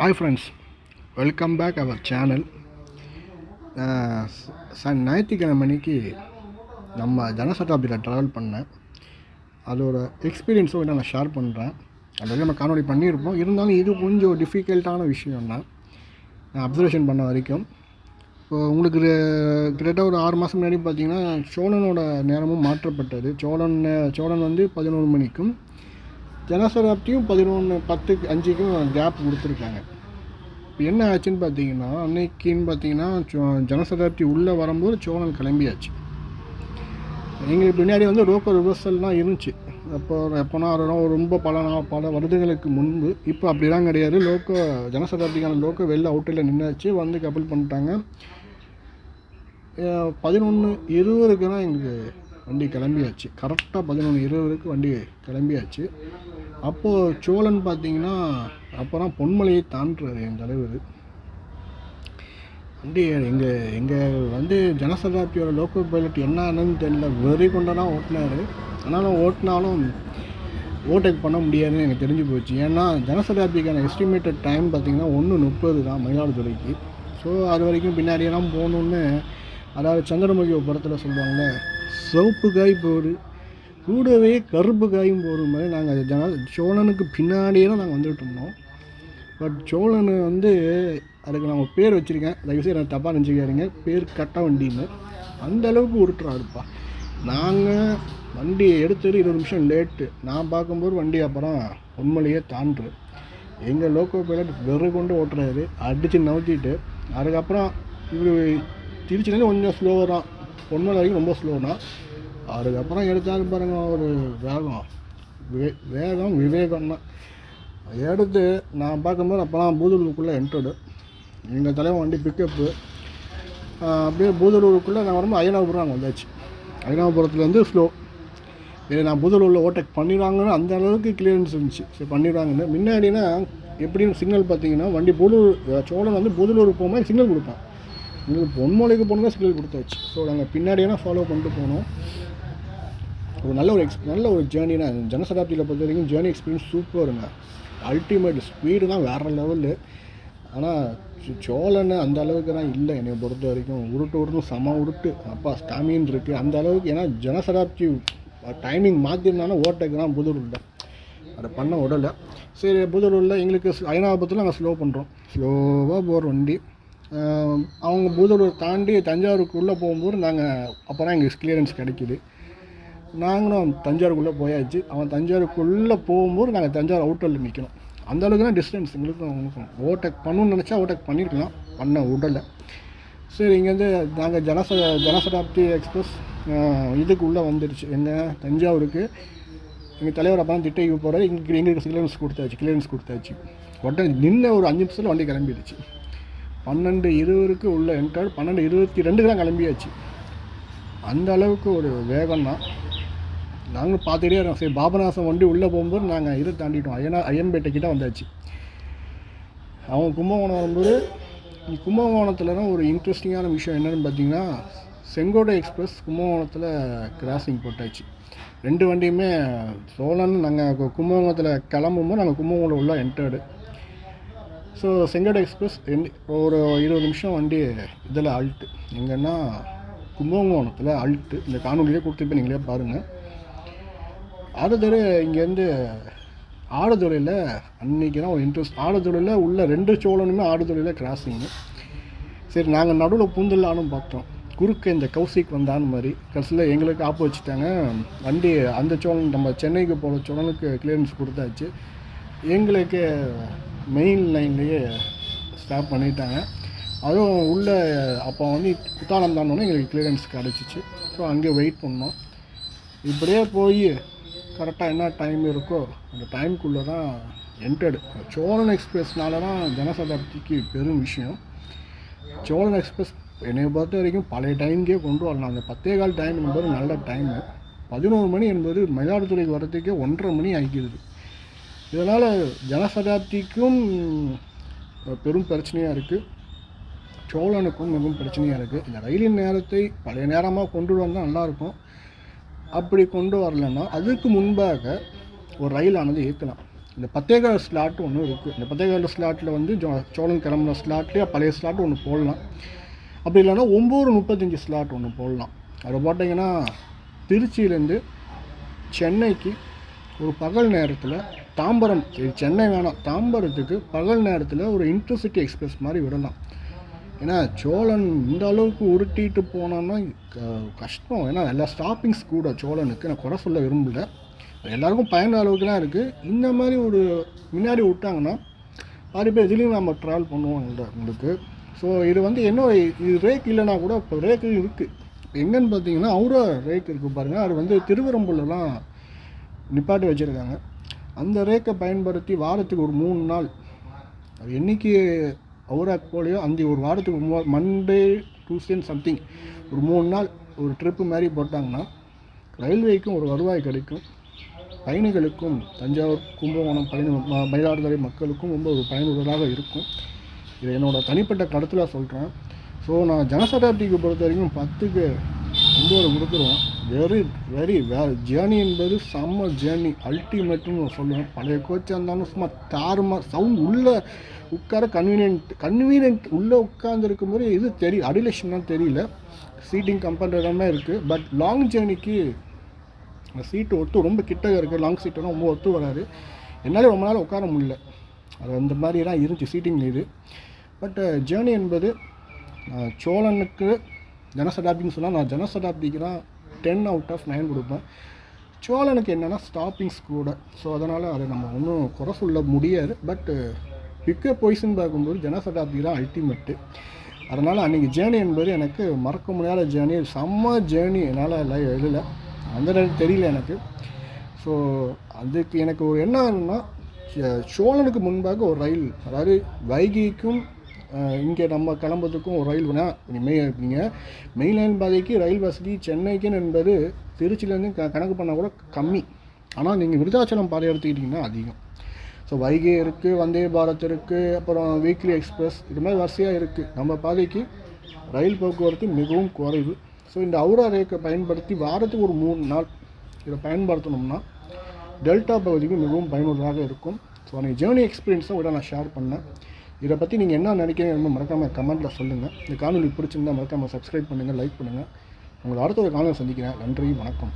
Hi friends welcome back our channel Sun ஞாயிற்றுக்கிழமை அன்னைக்கு நம்ம ஜனசதாப்தியில் ட்ராவல் பண்ணேன். அதோட எக்ஸ்பீரியன்ஸும் நான் ஷேர் பண்ணுறேன் அது நம்ம காணொலி பண்ணியிருப்போம். இருந்தாலும் இது கொஞ்சம் டிஃபிகல்ட்டான விஷயம் தான் நான் அப்சர்வேஷன் பண்ண வரைக்கும் இப்போ உங்களுக்கு கிட்டத்தட்ட ஒரு ஆறு மாதம் முன்னாடி பார்த்தீங்கன்னா சோழனோட நேரமும் மாற்றப்பட்டது. சோழன் சோழன் வந்து பதினோரு மணிக்கும் ஜனசதாப்தியும் பதினொன்று பத்துக்கு அஞ்சுக்கும் கேப் கொடுத்துருக்காங்க. இப்போ என்ன ஆச்சுன்னு பார்த்தீங்கன்னா அன்னைக்குன்னு பார்த்தீங்கன்னா சோ- ஜனசதாப்தி உள்ளே வரும்போது சோழன் கிளம்பியாச்சு. எங்களுக்கு பின்னாடி வந்து ரோக்கர் ரிவர்சல்லாம் இருந்துச்சு. அப்போ எப்போனா ஒரு ரொம்ப பல பல வருடங்களுக்கு முன்பு இப்போ அப்படிலாம் கிடையாது. லோக்கோ ஜனசதாப்திக்கான லோக்கோ வெளில அவுட்டில் நின்றாச்சு வந்து கப்பல் பண்ணிட்டாங்க. பதினொன்று இருபதுக்கு தான் எங்களுக்கு வண்டி கிளம்பியாச்சு. கரெக்டாக பதினொன்று இருபதுக்கு வண்டி கிளம்பியாச்சு. அப்போது சோழன் பார்த்தீங்கன்னா அப்போ தான் பொன்மலையை தாண்டுறாரு என் தலைவர். வண்டி எங்கள் எங்கள் வந்து ஜனசதாப்தியோட லோக்கல் பைலட் என்னன்னு தெரியல. வெறி கொண்டு ஓட்டினார். ஆனாலும் ஓட்டினாலும் ஓவர்டேக் பண்ண முடியாதுன்னு எனக்கு தெரிஞ்சு போச்சு. ஏன்னா ஜனசதாப்திக்கான எஸ்டிமேட்டட் டைம் பார்த்திங்கன்னா ஒன்று முப்பது தான் மயிலாடுதுறைக்கு. ஸோ அது வரைக்கும் பின்னாடியெல்லாம் போகணுன்னு அதாவது சந்திரமுகி ஒரு படத்தில் சொல்லுவாங்கள்ல சிவப்பு காய் போடு கூடவே கருப்பு காயும் போகிற மாதிரி நாங்கள் ஜன சோழனுக்கு பின்னாடியே தான் நாங்கள் வந்துட்டு இருந்தோம். பட் சோழன் வந்து அதுக்கு நான் பேர் வச்சுருக்கேன். தயவுசெய்து எனக்கு தப்பாக நினச்சிக்காதீங்க. பேர் கட்ட வண்டின்னு அந்த அளவுக்கு உருட்டுறாருப்பா. நாங்கள் வண்டியை எடுத்துட்டு இருபது நிமிஷம் லேட்டு. நான் பார்க்கும்போது வண்டி அப்புறம் உண்மையிலேயே தாண்டு எங்கள் லோக்கோ பைலட் வெறு கொண்டு ஓட்டுறாரு. அடித்து நவுத்திட்டு. அதுக்கப்புறம் இவர் திருச்சிலேருந்து கொஞ்சம் ஸ்லோவாக தான் பொன்மலை வரைக்கும் ரொம்ப ஸ்லோ தான் அதுக்கப்புறம் எடுத்தாரு பாருங்கள் ஒரு வேகம். வே வேகம் விவேகம் தான். எடுத்து நான் பார்க்கும்போது அப்போலாம் பூதலூருக்குள்ளே என்ட்ரடு எங்கள் தலைவன் வண்டி பிக்கப்பு அப்படியே பூதலூருக்குள்ளே நான் வரும்போது ஐயனாபுரம் அங்கே வந்தாச்சு. ஐயனாபுரத்துலேருந்து ஸ்லோ இது நான் பூதலூரில் ஓட்டக் பண்ணிடுவாங்கன்னு அந்த அளவுக்கு கிளியரன்ஸ் இருந்துச்சு. சரி பண்ணிடுவாங்கன்னு முன்னாடினா எப்படின்னு சிக்னல் பார்த்தீங்கன்னா வண்டி பூதலூர் சோழன் வந்து பூதலூர் போகும்போது சிக்னல் கொடுப்பான் எங்களுக்கு பொன்மலைக்கு போனதான் சிக்னல் கொடுத்தாச்சு. ஸோ நாங்கள் பின்னாடியெல்லாம் ஃபாலோ பண்ணிட்டு போனோம். ஒரு நல்ல ஒரு எக்ஸ் நல்ல ஒரு ஜேர்னினா ஜனசதாப்தியில் பொறுத்த வரைக்கும் ஜேர்னி எக்ஸ்பீரியன்ஸ் சூப்பருங்க அல்டிமேட் ஸ்பீடு தான் வேறு லெவலு ஆனால் சோழன் அந்த அளவுக்கு தான் இல்லை. என்னை பொறுத்த வரைக்கும் உருட்டு உருட்டும் செம உருட்டு. அப்பா ஸ்டாமின் இருக்குது அந்த அளவுக்கு ஏன்னா ஜனசதாப்தி டைமிங் மாற்றிருந்தாலும் ஓட்டக்கு தான் புதூரில். அதை பண்ண விடலை. சரி புதூரில் எங்களுக்கு ஐநாபத்தில் நாங்கள் ஸ்லோ பண்ணுறோம் ஸ்லோவாக போகிற வண்டி. அவங்க புதூர் தாண்டி தஞ்சாவூருக்குள்ளே போகும்போது நாங்கள் அப்போ தான் எங்களுக்கு கிளியரன்ஸ் கிடைக்கிது. நாங்களும் தஞ்சாவூருக்குள்ளே போயாச்சு. அவன் தஞ்சாவூருக்குள்ளே போகும்போது நாங்கள் தஞ்சாவூர் அவுட்டரில் நிற்கணும் அந்த அளவுக்கு தான் டிஸ்டன்ஸ் எங்களுக்கும் அவங்களுக்கும் ஓவர்டேக் பண்ணணும்னு நினச்சா ஓவர்டேக் பண்ணியிருக்கலாம் பண்ண விடலை. சரி இங்கேருந்து நாங்கள் ஜனச ஜனசதாப்தி எக்ஸ்பிரஸ் இதுக்கு உள்ளே வந்துடுச்சு என்ன? தஞ்சாவூருக்கு எங்கள் தலைவர் அப்போ திட்டைக்கு போகிறாரு இங்கே எங்களுக்கு கிளியரன்ஸ் கொடுத்தாச்சு கிளியரன்ஸ் கொடுத்தாச்சு. உடனே நின்று ஒரு அஞ்சு நிமிஷத்தில் வண்டி கிளம்பிடுச்சு. பன்னெண்டு இருபதுக்கு உள்ள என்டர் பன்னெண்டு இருபத்தி ரெண்டுக்கு தான் கிளம்பியாச்சு. அந்த அளவுக்கு ஒரு வேகம் தான் நாங்களும் பார்த்துட்டே இருக்கோம். சரி பாபநாசம் வண்டி உள்ளே போகும்போது நாங்கள் இதை தாண்டிட்டோம். ஐயனா ஐயம்பேட்டை கிட்டே வந்தாச்சு. அவன் கும்பகோணம் வரும்போது கும்பகோணத்தில் தான் ஒரு இன்ட்ரெஸ்டிங்கான விஷயம் என்னென்னு பார்த்தீங்கன்னா செங்கோடை எக்ஸ்பிரஸ் கும்பகோணத்தில் கிராசிங் போட்டாச்சு. ரெண்டு வண்டியுமே சோழன் நாங்கள் கும்பகோணத்தில் கிளம்பும்போது நாங்கள் கும்பகோணம் உள்ள என்டர்டு ஸோ செங்கோடை எக்ஸ்பிரஸ் ஒரு இருபது நிமிஷம் வண்டி இதில் அல்ட்டு எங்கன்னா கும்பகோணத்தில் அல்ட்டு இந்த காணொலியிலே கொடுத்துருப்பேன் நீங்களே பாருங்கள் ஆடுதுறை இங்கேருந்து ஆடுதுறையில் அன்றைக்கி தான் ஒரு இன்ட்ரெஸ்ட் ஆடுதுறையில் உள்ள ரெண்டு சோழனுமே ஆடுதுறையில் கிராசிங்கு சரி நாங்கள் நடுவில் பூந்தலான்னு பார்த்தோம். குறுக்க இந்த கௌசிக் வந்தான்னு மாதிரி. கடைசியில் எங்களுக்கு ஆப்பு வச்சுட்டாங்க. வண்டி அந்த சோழன் நம்ம சென்னைக்கு போகிற சோழனுக்கு கிளியரன்ஸ் கொடுத்தாச்சு. எங்களுக்கு மெயின் லைன்லேயே ஸ்டாப் பண்ணிட்டாங்க. அதுவும் உள்ள அப்போ வந்து குத்தாலம் தாண்டோன்னே எங்களுக்கு கிளியரன்ஸ் கிடச்சிச்சு. ஸோ அங்கே வெயிட் பண்ணோம். இப்படியே போய் கரெக்டாக என்ன டைம் இருக்கோ அந்த டைமுக்குள்ளே தான் என்டர்டு சோழன் எக்ஸ்பிரஸ்னால தான் ஜனசதாப்திக்கு பெரும் விஷயம். சோழன் எக்ஸ்பிரஸ் என்னை பொறுத்த வரைக்கும் பழைய டைம்க்கே கொண்டு வரலாம். அந்த பத்தே கால் டைம் என்பது நல்ல டைமு பதினோரு மணி என்பது மயிலாடுதுறைக்கு வரதுக்கே ஒன்றரை மணி ஆகிக்கிறது. இதனால் ஜனசதாப்திக்கும் பெரும் பிரச்சனையாக இருக்குது சோழனுக்கும் மிகவும் பிரச்சனையாக இருக்குது இந்த ரயிலின் நேரத்தை பழைய நேரமாக கொண்டு வந்தால் நல்லாயிருக்கும் அப்படி கொண்டு வரலன்னா அதுக்கு முன்பாக ஒரு ரயிலானது இயக்கலாம் இந்த பத்தேகால் ஸ்லாட் ஒன்று இருக்குது இந்த பத்தேகால் ஸ்லாட்டில் வந்து ஜோ சோழன் கிளம்புன ஸ்லாட்லேயே பழைய ஸ்லாட் ஒன்று போடலாம். அப்படி இல்லைன்னா ஒம்பது முப்பத்தஞ்சு ஸ்லாட் ஒன்று போடலாம். அதை போட்டிங்கன்னா திருச்சியிலேருந்து சென்னைக்கு ஒரு பகல் நேரத்தில் தாம்பரம் சரி சென்னை வேணாம் தாம்பரத்துக்கு பகல் நேரத்தில் ஒரு இன்டர்சிட்டி எக்ஸ்பிரஸ் மாதிரி விடலாம். ஏன்னா சோழன் இந்த அளவுக்கு உருட்டிட்டு போனோம்னா க- கஷ்டம். ஏன்னா எல்லா ஸ்டாப்பிங்ஸ் கூட சோழனுக்கு. நான் குறை சொல்ல விரும்பல. எல்லாருக்கும் பயன அளவுக்கு தான் இருக்குது இந்த மாதிரி ஒரு முன்னாடி விட்டாங்கன்னா பாதி பேர் இதுலேயும் நம்ம ட்ராவல் பண்ணுவோம் உங்களுக்கு ஸோ இது வந்து என்ன இது ரேக் இல்லைன்னா கூட இப்போ ரேக்கு இருக்குது எங்கன்னு பார்த்தீங்கன்னா அவுரா ரேக் இருக்குது பாருங்கள் அது வந்து திருவரம்பூர்லாம் நிப்பாட்டி வச்சுருக்காங்க. அந்த ரேக்கை பயன்படுத்தி வாரத்துக்கு ஒரு மூணு நாள். அது என்னைக்கு அவர் போலையோ அந்த ஒரு வாரத்துக்கு மண்டே டூஸ்டே சம்திங் ஒரு மூணு நாள் ஒரு ட்ரிப்பு மாதிரி போட்டாங்கன்னா ரயில்வேக்கும் ஒரு வருவாய் கிடைக்கும். பயணிகளுக்கும் தஞ்சாவூர் கும்பகோணம் பயணி மயிலாடுதுறை மக்களுக்கும் ரொம்ப ஒரு பயனுள்ளதாக இருக்கும். இது என்னோடய தனிப்பட்ட கருத்தில் சொல்கிறேன் ஸோ நான் ஜனசதாப்திக்கு பொறுத்த வரைக்கும் பத்துக்கு ஒம்பது கொடுத்துருவேன் வெரி வெரி வேறு ஜேர்னி என்பது செம்ம ஜேர்னி அல்டிமேட்னு நான் சொல்லுவேன். பழைய கோச்சாக இருந்தாலும் சும்மா தாருமா சவுண்ட் உள்ளே உட்கார கன்வீனியன்ட் கன்வீனியன்ட் உள்ளே உட்காந்துருக்கும் போது இது தெரியும் அடிலேஷன்லாம் தெரியல. சீட்டிங் கம்பெனிடமே இருக்குது பட் லாங் ஜேர்னிக்கு சீட்டு ஒத்து ரொம்ப கிட்ட இருக்குது லாங் சீட்டெல்லாம் ரொம்ப ஒத்து வராது. என்னால் ரொம்ப நாள் உட்கார முடியல. அது அந்த மாதிரிலாம் இருந்துச்சு சீட்டிங் இது. பட் ஜேர்னி uh, என்பது சோழனுக்கு ஜனசதாப்தின்னு சொன்னால் நான் ஜனசதாப்திக்கு தான் டென் அவுட் ஆஃப் நைன் கொடுப்பேன். சோழனுக்கு என்னென்னா ஸ்டாப்பிங்ஸ் கூட. ஸோ அதனால் அதை நம்ம ஒன்றும் குறை சொல்ல முடியாது. பட்டு பிக்கப் பொய்ஸ்ன்னு பார்க்கும்போது ஜனசதாப்தி தான் அல்டிமேட்டு அதனால் அன்றைக்கி ஜேர்னி என்பது எனக்கு மறக்க முடியாத ஜேர்னி செம்ம ஜேர்னி என்னால் லை எழுதலை. அந்த நேரம் தெரியல எனக்கு. ஸோ அதுக்கு எனக்கு ஒரு என்ன ஆகும்னா சோழனுக்கு முன்பாக ஒரு ரயில். அதாவது வைகிக்கும் இங்கே நம்ம கிளம்புறதுக்கும் ஒரு ரயில் வேணால் இருப்பீங்க. நீங்கள் மெயின்லைன் பாதைக்கு ரயில் வசதி சென்னைக்குன்னு என்பது திருச்சியிலேருந்து க கணக்கு பண்ணால் கூட கம்மி. ஆனால் நீங்கள் விருதாச்சலம் பாதை எடுத்துக்கிட்டிங்கன்னா அதிகம். ஸோ வைகை இருக்குது வந்தே பாரத் இருக்குது அப்புறம் வீக்லி எக்ஸ்பிரஸ் இது மாதிரி வரிசையாக இருக்குது நம்ம பாதைக்கு ரயில் போக்குவரத்து மிகவும் குறைவு. ஸோ இந்த அவுரா ரேக்கை பயன்படுத்தி வாரத்துக்கு ஒரு மூணு நாள் இதை பயன்படுத்தணும்னா டெல்டா பகுதிக்கு மிகவும் பயனுள்ளதாக இருக்கும். ஸோ அன்றைக்கி ஜேர்னி எக்ஸ்பீரியன்ஸை விட நான் ஷேர் பண்ணேன். இதை பற்றி நீங்கள் என்ன நினைக்கிறீங்க மறக்காமல் கமெண்ட்டில் சொல்லுங்கள் இந்த காணொலி பிடிச்சிருந்தா மறக்காமல் சப்ஸ்கிரைப் பண்ணுங்கள் லைக் பண்ணுங்கள் உங்களை அடுத்த ஒரு காணொலி சந்திக்கிறேன். நன்றி வணக்கம்.